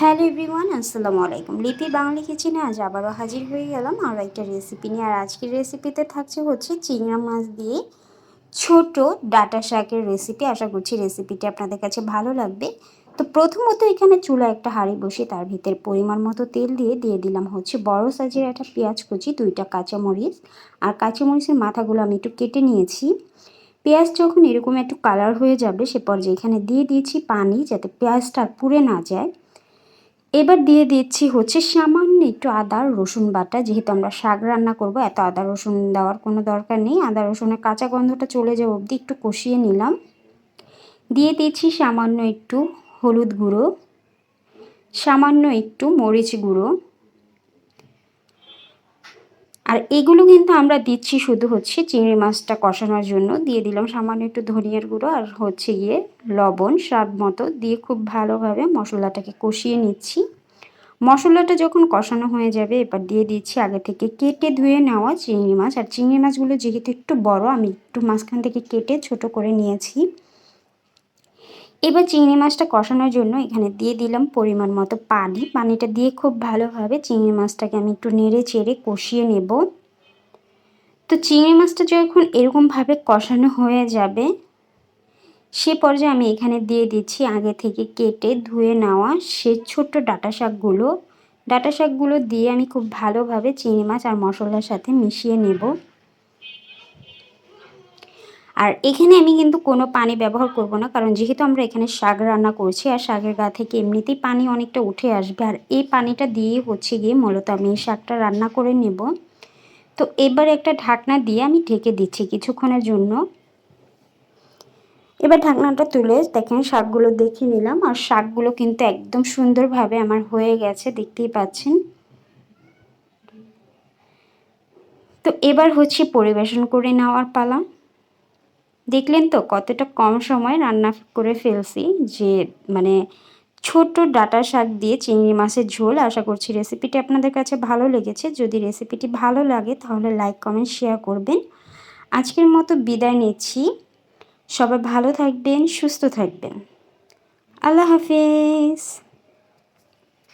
Hello everyone, আসসালামু আলাইকুম। লিপি বাঙালি কিচেনে আজ আবারও হাজির হয়ে গেলাম আরও একটা রেসিপি নিয়ে। আর আজকের রেসিপিতে থাকছে হচ্ছে চিংড়া মাছ দিয়ে ছোট ডাটা শাকের রেসিপি আশা করছি রেসিপিটি আপনাদের কাছে ভালো লাগবে। তো প্রথমত এখানে চুলা একটা হাঁড়ি বসে তার ভিতরে পরিমাণ মতো তেল দিয়ে দিয়ে দিলাম হচ্ছে বড় সাইজের একটা পেঁয়াজ কুচি, দুইটা কাঁচামরিচ। আর কাঁচামরিচের মাথাগুলো আমি একটু কেটে নিয়েছি। পেঁয়াজ যখন এরকম একটু কালার হয়ে যাবে, সে পর্যায়ে এখানে দিয়ে দিয়েছি পানি যাতে পেঁয়াজটা পুড়ে না যায়। এবার দিয়ে দিচ্ছি হচ্ছে সামান্য একটু আদা, রসুন বাটা। যেহেতু আমরা শাক রান্না করব, এত আদা, রসুন দেওয়ার কোনো দরকার নেই। আদা, রসুনের কাঁচা গন্ধটা চলে যাওয়া অবধি একটু কষিয়ে নিলাম। দিয়ে দিচ্ছি সামান্য একটু হলুদ গুঁড়ো, সামান্য একটু মরিচ গুঁড়ো। আর এগুলো কিন্তু আমরা দিচ্ছি শুধু হচ্ছে চিংড়ি মাছটা কষানোর জন্য। দিয়ে দিলাম সামান্য একটু ধনিয়ার গুঁড়ো আর হচ্ছে গিয়ে লবণ স্বাদ মতো দিয়ে খুব ভালোভাবে মশলাটাকে কষিয়ে নিচ্ছি। মশলাটা যখন কষানো হয়ে যাবে, এবার দিয়ে দিচ্ছি আগে থেকে কেটে ধুয়ে নেওয়া চিংড়ি মাছ। আর চিংড়ি মাছগুলো যেহেতু একটু বড়, আমি একটু মাঝখান থেকে কেটে ছোট করে নিয়েছি। এবার চিংড়ি মাছটা কষানোর জন্য এখানে দিয়ে দিলাম পরিমাণ মতো পানি। পানিটা দিয়ে খুব ভালোভাবে চিংড়ি মাছটাকে আমি একটু নেড়ে চেড়ে কষিয়ে নেব। তো চিংড়ি মাছটা যখন এরকমভাবে কষানো হয়ে যাবে, সে পর্যায়ে আমি এখানে দিয়ে দিচ্ছি আগে থেকে কেটে ধুয়ে নেওয়া সে ছোট্ট ডাটা শাকগুলো। ডাটা শাকগুলো দিয়ে আমি খুব ভালোভাবে চিংড়ি মাছ আর মশলার সাথে মিশিয়ে নেব। আর এখানে আমি কিন্তু কোনো পানি ব্যবহার করব না, কারণ যেহেতু আমরা এখানে শাক রান্না করছি আর শাকের গা থেকে এমনিতেই পানি অনেকটা উঠে আসবে, আর এই পানিটা দিয়ে হচ্ছে গিয়ে মূলত আমি এই শাকটা রান্না করে নেব। তো এবার একটা ঢাকনা দিয়ে আমি ঢেকে দিচ্ছি কিছুক্ষণের জন্য। এবার ঢাকনাটা তুলে দেখেন শাকগুলো দেখে নিলাম, আর শাকগুলো কিন্তু একদম সুন্দরভাবে আমার হয়ে গেছে, দেখতেই পাচ্ছেন। তো এবার হচ্ছে পরিবেশন করে নেওয়ার পালা। দেখলেন তো কতটা কম সময় রান্না করে ফেলছি যে মানে ছোট ডাটা শাক দিয়ে চিংড়ি মাছের ঝোল। আশা করছি রেসিপিটি আপনাদের কাছে ভালো লেগেছে। যদি রেসিপিটি ভালো লাগে তাহলে লাইক, কমেন্ট, শেয়ার করবেন। আজকের মতো বিদায় নিচ্ছি। সবাই ভালো থাকবেন, সুস্থ থাকবেন। আল্লাহ হাফিজ।